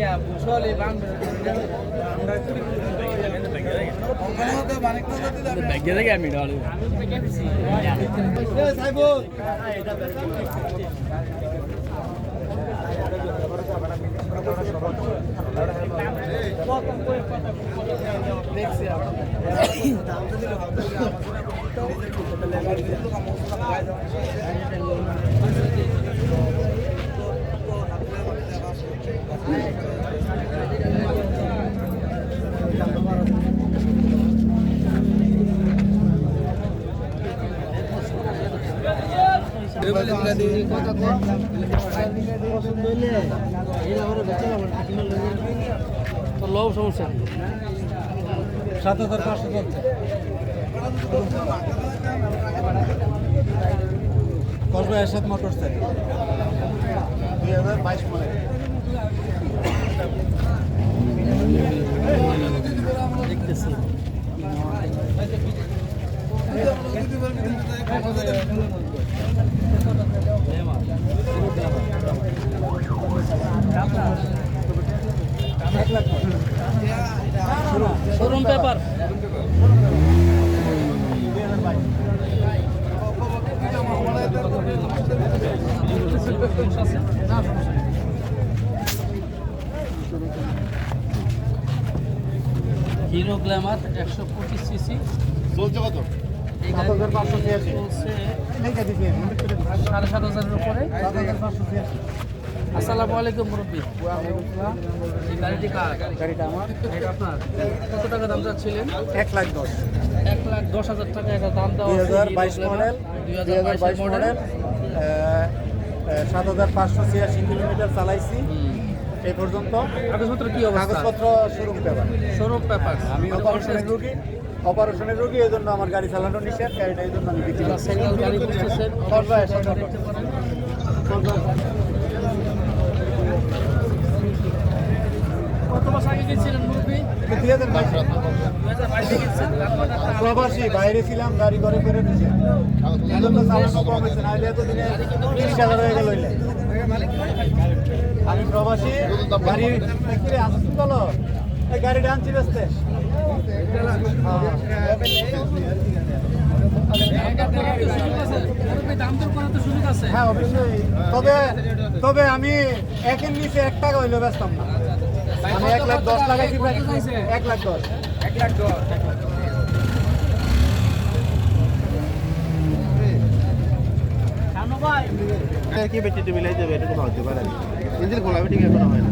ya busole bang. ব্যাগে থেকে আমি ডাল তো লোভ সমস্যা সাত হাজার পাঁচশো করব এরশাদ মোটর সেল দুই হাজার বাইশ মডেল দেখতেছি শোরুম পেপার হিরো গ্ল্যামার একশো পঁচিশ সিসি। চলছে কত? এই সাত হাজার পাঁচশো দিচ্ছি সাড়ে সাত হাজারের উপরে। আসসালামু আলাইকুম মুরব্বী। এই গাড়িটি কার গাড়িটা আমার। এটা আপনার। কত টাকা দাম চাচ্ছিলেন? এক লাখ দশ। এক লাখ দশ হাজার টাকা এটা দাম দেওয়া দুই হাজার বাইশ মডেল। দুই দুই হাজার হাজার বাইশ মডেল। সাত হাজার পাঁচশো ছিয়াশি কিলোমিটার চালাইছি। এই পর্যন্ত। কাগজপত্র কি অবস্থা? কাগজপত্র শোরুম পেপার শোরুম পেপার আমি অপারেশনের রুগী। অপারেশনের রুগী এই জন্য আমার গাড়ি চালানো নিষেধ। গাড়িটা এই জন্য আমি বিক্রি করছি। সাইকেল গাড়ি করতেছেন করব, একশো করব। দেখতে পারেন। কত মাস আগে গেছিলেন মুরব্বী প্রবাসী, বাইরে ছিলাম, গাড়ি করে ফেরত জন্য চালানো তিরিশ হয়ে আমি প্রবাসী, গাড়ি আসুন বলো। এই গাড়িটা আনছি বেসতে তো হ্যাঁ তবে তবে আমি একের নিচে এক টাকা হইলে বেচতাম না। আমি এক লাখ দশ লাগাইছি প্রায় এক লাখ দশ। এক লাখ দশ কি বেটিতে মিলাই যাবে এটা কোনো হতে পারে ইঞ্জিন খোলা ঠিক এখনও হয় না।